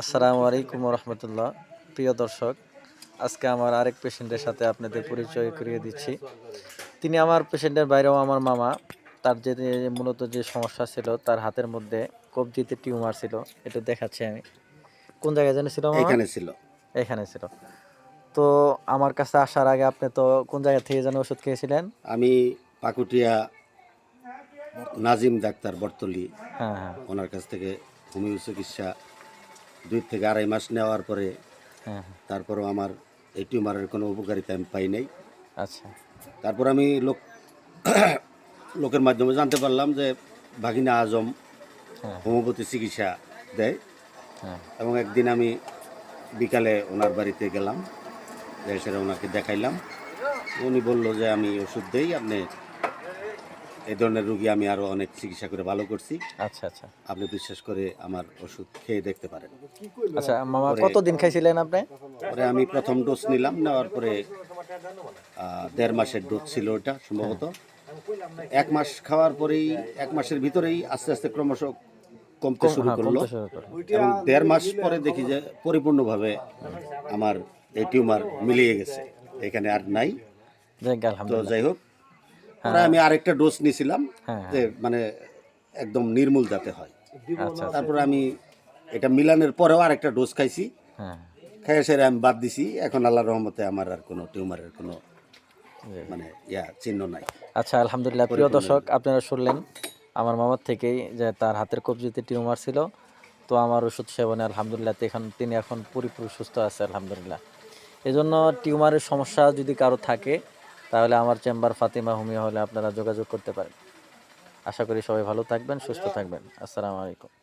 আসসালামু আলাইকুম রহমতুল্লাহ প্রিয় দর্শক আজকে আমার আরেক পেশেন্টের সাথে আপনাদের পরিচয় করিয়ে দিচ্ছি। তিনি আমার পেশেন্টের বাইরেও আমার মামা। তার যে মূলত যে সমস্যা ছিল তার হাতের মধ্যে কবজিতে টিউমার ছিল। এটা দেখাচ্ছি আমি। কোন জায়গায় জানি ছিল এখানে ছিল। এখানে ছিল। তো আমার কাছে আসার আগে আপনি তো কোন জায়গা থেকে যেন ওষুধ খেয়েছিলেন? আমি পাকুটিয়া নাজিম ডাক্তার বর্তলি হ্যাঁ হ্যাঁ। ওনার কাছ থেকে হোমিও চিকিৎসা দুই থেকে আড়াই মাস নেওয়ার পরে হ্যাঁ হ্যাঁ। তারপরও আমার এই টিউমারের কোনো উপকারিতা আমি পাই নাই। আচ্ছা। তারপর আমি লোক লোকের মাধ্যমে জানতে পারলাম যে ভাগিনা আজম হ্যাঁ। হোমিওপ্যাথি চিকিৎসা দেয়। এবং একদিন আমি বিকালে ওনার বাড়িতে গেলাম এসে ওনাকে দেখাইলাম। উনি বলল যে আমি ওষুধ দেই আপনি এই ধরনের রুগী আমি আরও অনেক চিকিৎসা করে ভালো করছি। আচ্ছা আচ্ছা। আপনি বিশ্বাস করে আমার ওষুধ খেয়ে দেখতে পারেন। আচ্ছা মামা কতদিন খাইছিলেন আপনি? পরে আমি প্রথম ডোজ নিলাম নেওয়ার পরে দেড় মাসের ডোজ ছিল ওটা সম্ভবত। এক মাস খাওয়ার পরেই এক মাসের ভিতরেই আস্তে আস্তে ক্রমশ কমতে শুরু হ্যাঁ, করল। কমতে শুরু করল। এবং দেড় মাস পরে দেখি যে পরিপূর্ণভাবে আমার এই টিউমার মিলিয়ে গেছে। এখানে আর নাই। তো যাই হোক পরে আমি আরেকটা ডোজ নিয়েছিলাম হ্যাঁ যে মানে একদম নির্মূল যাতে হয়। আচ্ছা তারপরে আমি এটা মিলানের পরেও আরেকটা ডোজ খাইছি। হ্যাঁ। খাইয়ে সেরে আমি বাদ দিছি। এখন আল্লাহ রহমতে আমার আর কোনো টিউমারের কোনো মানে ইয়া চিহ্ন নাই। আচ্ছা আলহামদুলিল্লাহ প্রিয় দর্শক আপনারা শুনলেন আমার মামার থেকেই যে তার হাতের কবজিতে টিউমার ছিল। তো আমার ওষুধ সেবনে আলহামদুলিল্লাহ তো এখন তিনি এখন পুরোপুরি সুস্থ আছে আলহামদুলিল্লাহ। এই জন্য টিউমারের সমস্যা যদি কারও থাকে তাহলে আমার চেম্বার ফাতিমা হুমিয়া হলে আপনারা যোগাযোগ করতে পারেন। আশা করি সবাই ভালো থাকবেন, সুস্থ থাকবেন। আসসালামু আলাইকুম।